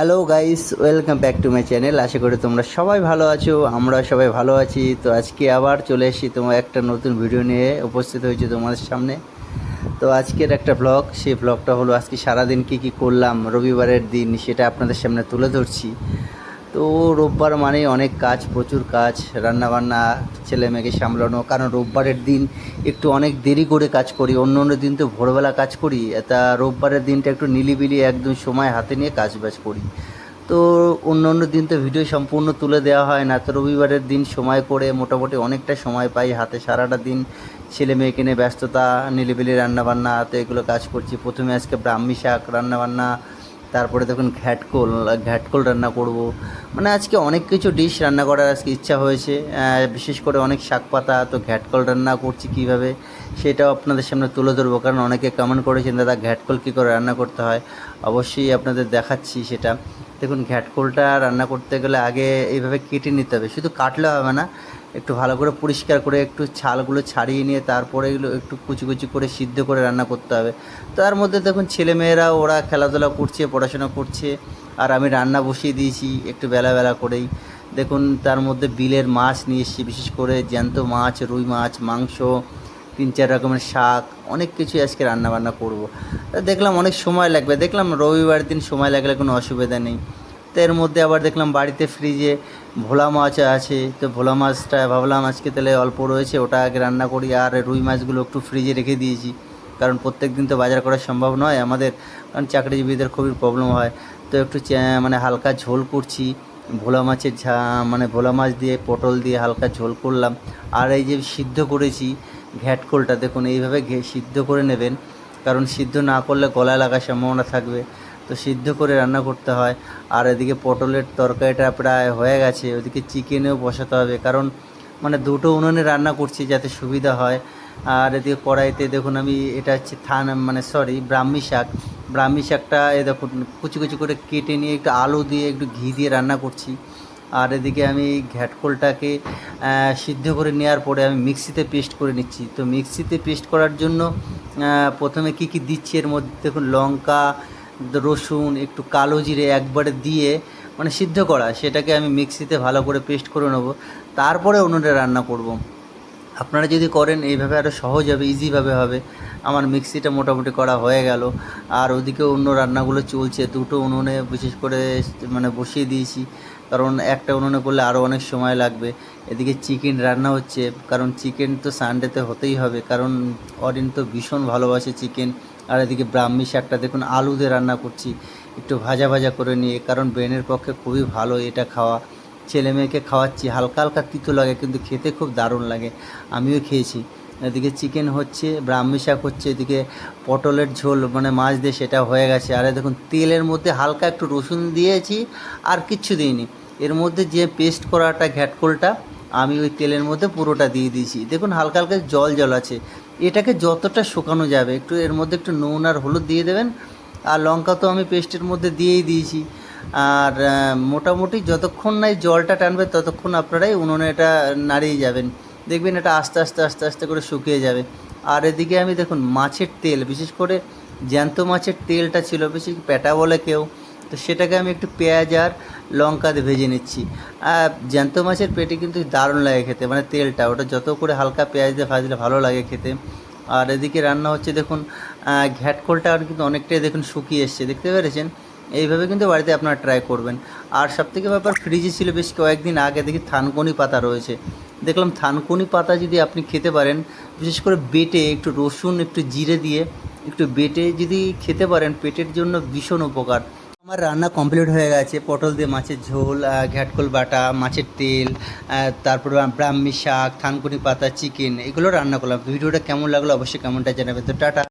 Hello guys welcome back to my channel আশা করি তোমরা সবাই ভালো আছো আমরা সবাই ভালো আছি। তো আজকে আবার চলে এসেছি তোমার একটা নতুন ভিডিও নিয়ে উপস্থিত হয়েছে তোমাদের সামনে। তো আজকের একটা ব্লগ সেই ব্লগটা হলো আজকে সারাদিন কী কী করলাম, রবিবারের দিন সেটা আপনাদের সামনে তুলে ধরছি। তো রোববার মানে অনেক কাজ, প্রচুর কাজ, রান্নাবান্না ছেলে মেয়েকে সামলানো। কারণ রোববারের দিন একটু অনেক দেরি করে কাজ করি, অন্য অন্য দিন তো ভোরবেলা কাজ করি। তা রোববারের দিনটা একটু নিলিবিলি, একদম সময় হাতে নিয়ে কাজ বাজ করি। তো অন্য অন্য দিন তো ভিডিও সম্পূর্ণ তুলে দেওয়া হয় না, তো রবিবারের দিন সময় করে মোটামুটি অনেকটা সময় পাই হাতে। সারাটা দিন ছেলে মেয়েকে নিয়ে ব্যস্ততা, নিলিবিলি রান্নাবান্না, তো এগুলো কাজ করছি। প্রথমে আজকে ব্রাহ্মী শাক, রান্নাবান্না তারপরে দেখুন ঘ্যাটকোল ঘ্যাটকোল রান্না করব। মানে আজকে অনেক কিছু ডিশ রান্না করার আজকে ইচ্ছা হয়েছে। বিশেষ করে অনেক শাক পাতা, তো ঘ্যাটকল রান্না করছি কীভাবে সেটাও আপনাদের সামনে তুলে ধরবো। কারণ অনেকে কমেন্ট করেছেন, দাদা ঘ্যাটকল কী করে রান্না করতে হয়? অবশ্যই আপনাদের দেখাচ্ছি সেটা। দেখুন ঘ্যাটকোলটা রান্না করতে গেলে আগে এইভাবে কেটে নিতে হবে। শুধু কাটলে হবে না একটু ভালো করে পরিষ্কার করে একটু ছালগুলো ছাড়িয়ে নিয়ে তারপরে এগুলো একটু কুচি কুচি করে সিদ্ধ করে রান্না করতে হবে। তার মধ্যে দেখুন ছেলেমেয়েরা, ওরা খেলাধুলা করছে, পড়াশোনা করছে, আর আমি রান্না বসিয়ে দিয়েছি একটু বেলা বেলা করেই। দেখুন তার মধ্যে বিলের মাছ নিয়ে এসেছি, বিশেষ করে জ্যান্ত মাছ, রুই মাছ, মাংস, তিন চার রকমের শাক, অনেক কিছু আজকে রান্না বান্না করব দেখলাম অনেক সময় লাগবে, দেখলাম রবিবার দিন সময় লাগলে কোনো অসুবিধা নেই। তো এর মধ্যে আবার দেখলাম বাড়িতে ফ্রিজে ভোলা মাছ আছে। তো ভোলা মাছটা ভাবলাম আজকে তাহলে অল্প রয়েছে, ওটা আগে রান্না করি। আর রুই মাছগুলো একটু ফ্রিজে রেখে দিয়েছি। কারণ প্রত্যেক দিন তো বাজার করা সম্ভব নয়, আমাদের কারণ চাকরিজীবীদের খুবই প্রবলেম হয়। তো একটু মানে হালকা ঝোল করছি। ভোলা মাছের ঝা মানে ভোলা মাছ দিয়ে, পটল দিয়ে হালকা ঝোল করলাম। আর এই যে সিদ্ধ করেছি ঘ্যাটকোলটা দেখুন, এইভাবে সিদ্ধ করে নেবেন। কারণ সিদ্ধ না করলে গলায় লাগার সম্ভাবনা থাকবে। তো সিদ্ধ করে রান্না করতে হয়। আর এদিকে পটলের তরকারিটা প্রায় হয়ে গেছে। ওদিকে চিকেনেও বসাতে হবে। কারণ মানে দুটো উনুনে রান্না করছি যাতে সুবিধা হয়। আর এদিকে কড়াইতে দেখুন আমি এটা হচ্ছে থান মানে সরি ব্রাহ্মী শাক। ব্রাহ্মী শাকটা এ দেখুন, কুচি কুচি করে কেটে নিয়ে একটু আলু দিয়ে, একটু ঘি দিয়ে রান্না করছি। আর এদিকে আমি ঘ্যাটকোলটাকে সিদ্ধ করে নেওয়ার পরে আমি মিক্সিতে পেস্ট করে নিচ্ছি। তো মিক্সিতে পেস্ট করার জন্য প্রথমে কি কি দিচ্ছি এর মধ্যে? দেখুন লঙ্কা রসুন, একটু কালো জিরে একবারে দিয়ে মানে সিদ্ধ করা, সেটাকে আমি মিক্সিতে ভালো করে পেস্ট করে নেব। তারপরে উনুনে রান্না করব। আপনারা যদি করেন, এইভাবে আরও সহজ হবে, ইজিভাবে হবে। আমার মিক্সিটা মোটামুটি করা হয়ে গেল। আর ওদিকে অন্য রান্নাগুলো চলছে। দুটো উনুনে বিশেষ করে মানে বসিয়ে দিয়েছি। কারণ একটা উনুনে করলে আরও অনেক সময় লাগবে। এদিকে চিকেন রান্না হচ্ছে। কারণ চিকেন তো সানডেতে হতেই হবে। কারণ অরিন তো ভীষণ ভালোবাসে চিকেন। আর এদিকে ব্রাহ্মী শাকটা দেখুন আলু দিয়ে রান্না করছি। একটু ভাজা ভাজা করে নিয়ে, কারণ ব্রেনের পক্ষে খুবই ভালো এটা খাওয়া। ছেলে মেয়েকে খাওয়াচ্ছি, হালকা হালকা তিতো লাগে, কিন্তু খেতে খুব দারুণ লাগে। আমিও খেয়েছি। এদিকে চিকেন হচ্ছে ব্রাহ্মী শাক হচ্ছে, এদিকে পটলের ঝোল মানে মাছ দিয়ে সেটা হয়ে গেছে। আর দেখুন, তেলের মধ্যে হালকা একটু রসুন দিয়েছি, আর কিচ্ছু দিইনি। এর মধ্যে যে পেস্ট করাটা ঘ্যাটকোলটা, আমি ওই তেলের মধ্যে পুরোটা দিয়ে দিয়েছি। দেখুন, হালকা হালকা জল জল আছে। এটাকে যতটা শুকানো যাবে, একটু এর মধ্যে একটু নুন আর হলুদ দিয়ে দেবেন, আর লঙ্কা তো আমি পেস্টের মধ্যে দিয়েই দিয়েছি। আর মোটামুটি যতক্ষণ না জলটা টানবে, ততক্ষণ আপনারাই উনুনে এটা নাড়িয়ে যাবেন। দেখবেন এটা আস্তে আস্তে আস্তে আস্তে করে শুকিয়ে যাবে। আর এদিকে আমি দেখুন, মাছের তেল, বিশেষ করে জ্যান্ত মাছের তেলটা ছিল বেশি প্যাটা বলে কেউ। তো সেটাকে আমি একটু পেঁয়াজ আর লঙ্কা দিয়ে ভেজে নিচ্ছি। আর জ্যান্ত মাছের পেটে কিন্তু দারুণ লাগে খেতে মানে তেলটা, ওটা যত করে হালকা পেঁয়াজ দিয়ে ভাজলে ভালো লাগে খেতে। আর এদিকে রান্না হচ্ছে দেখুন ঘ্যাটকোলটা আর কিন্তু অনেকটাই দেখুন শুকিয়ে এসছে, দেখতে পেরেছেন? এইভাবে কিন্তু বাড়িতে আপনারা ট্রাই করবেন। আর সবথেকে ব্যাপার ফ্রিজে ছিল বেশ কয়েকদিন আগে দেখি থানকুনি পাতা রয়েছে। দেখলাম থানকুনি পাতা যদি আপনি খেতে পারেন, বিশেষ করে বেটে একটু রসুন, একটু জিরে দিয়ে একটু বেটে যদি খেতে পারেন, পেটের জন্য ভীষণ উপকার। আমার রান্না কমপ্লিট হয়ে গেছে। পটল দিয়ে মাছের ঝোল ঘ্যাটকোল বাটা, মাছের তেল তারপর ব্রাহ্মী শাক, থানকুনি পাতা, চিকেন, এগুলো রান্না করলাম। ভিডিওটা কেমন লাগল অবশ্যই কেমনটা জানাবে। তো টাটা।